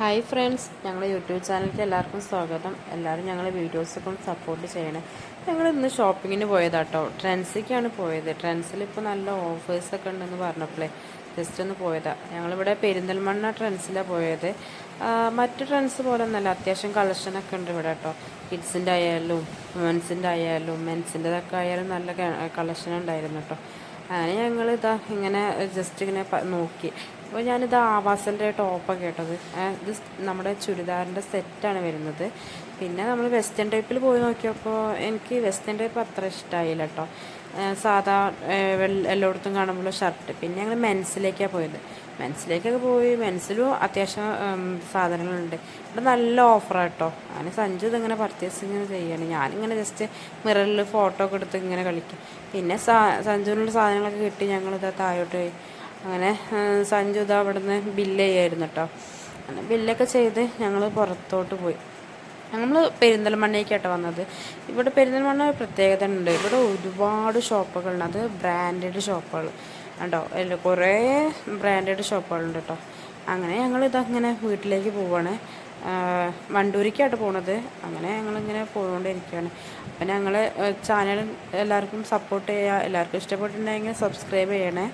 Hi friends ഞങ്ങളുടെ YouTube ചാനലിലേക്ക് എല്ലാവർക്കും സ്വാഗതം. എല്ലാവരും ഞങ്ങളെ വീഡിയോസൊക്കെ സപ്പോർട്ട് ചെയ്യണേ. ഞങ്ങൾ ഇന്ന് ഷോപ്പിങ്ങിന് പോയതാട്ടോ. ട്രെൻസിലേക്കാണ് പോയത്. ട്രെൻസിൽ ഇപ്പോൾ നല്ല ഓഫേഴ്സൊക്കെ ഉണ്ടെന്ന് പറഞ്ഞപ്പോഴേ ജസ്റ്റ് ഒന്ന് പോയതാണ് ഞങ്ങളിവിടെ പെരിന്തൽമണ്ണ ട്രെൻസിലാണ് പോയത്. മറ്റു ട്രെൻസ് പോലെ ഒന്നല്ല അത്യാവശ്യം കളക്ഷനൊക്കെ ഉണ്ട് ഇവിടെ കേട്ടോ. കിഡ്സിന്റെ ആയാലും വുമൻസിന്റെ ആയാലും മെൻസിന്റെതൊക്കെ ആയാലും നല്ല കളക്ഷൻ ഉണ്ടായിരുന്നു കേട്ടോ. അങ്ങനെ ഞങ്ങൾ ഇതാ ഇങ്ങനെ ജസ്റ്റ് ഇങ്ങനെ നോക്കി. അപ്പോൾ ഞാനിത് ആവാസിന്റെ ടോപ്പൊക്കെ കേട്ടത്. ഇത് നമ്മുടെ ചുരിദാറിന്റെ സെറ്റാണ് വരുന്നത്. പിന്നെ നമ്മൾ വെസ്റ്റേൺ ടൈപ്പിൽ പോയി നോക്കിയപ്പോൾ എനിക്ക് വെസ്റ്റേൺ ടൈപ്പ് അത്ര ഇഷ്ടമായില്ല കേട്ടോ സാധാ എല്ലായിടത്തും കാണുമ്പോൾ ഷർട്ട് പിന്നെ ഞങ്ങൾ മെൻസിലേക്കാണ് പോയത്. മെൻസിലേക്കൊക്കെ പോയി മെൻസിലും അത്യാവശ്യം സാധനങ്ങളുണ്ട്. ഇവിടെ നല്ല ഓഫറാണ് കേട്ടോ അങ്ങനെ സഞ്ജു ഇതിങ്ങനെ പർച്ചേസ് ഇങ്ങനെ ചെയ്യാണ്. ഞാനിങ്ങനെ ജസ്റ്റ് മിററിൽ ഫോട്ടോ ഒക്കെ എടുത്ത് ഇങ്ങനെ കളിക്കും. പിന്നെ സാ സഞ്ജുവിനുള്ള സാധനങ്ങളൊക്കെ കിട്ടി ഞങ്ങളിതാ താഴോട്ട് പോയി. അങ്ങനെ സഞ്ജു ഇതാ അവിടുന്ന് ബില്ല് ചെയ്യായിരുന്നു കേട്ടോ അങ്ങനെ ബില്ലൊക്കെ ചെയ്ത് ഞങ്ങൾ പുറത്തോട്ട് പോയി. നമ്മൾ പെരിന്തൽമണ്ണയ്ക്കാട്ടോ വന്നത്. ഇവിടെ പെരിന്തൽമണ്ണ ഒരു പ്രത്യേകത ഉണ്ട് ഇവിടെ ഒരുപാട് ഷോപ്പുകളുണ്ട്. അത് ബ്രാൻഡഡ് ഷോപ്പുകൾ. കണ്ടോ? അല്ല കുറേ ബ്രാൻഡഡ് ഷോപ്പുകളുണ്ട് കേട്ടോ. അങ്ങനെ ഞങ്ങൾ ഇതങ്ങനെ വീട്ടിലേക്ക് പോവാണ്. വണ്ടൂരിക്കായിട്ട് പോണത്. അങ്ങനെ ഞങ്ങളിങ്ങനെ പോയിക്കൊണ്ടിരിക്കുകയാണ് അപ്പം ഞങ്ങൾ ചാനൽ എല്ലാവർക്കും സപ്പോർട്ട് ചെയ്യുക എല്ലാവർക്കും ഇഷ്ടപ്പെട്ടിട്ടുണ്ടെങ്കിൽ സബ്സ്ക്രൈബ് ചെയ്യണേ.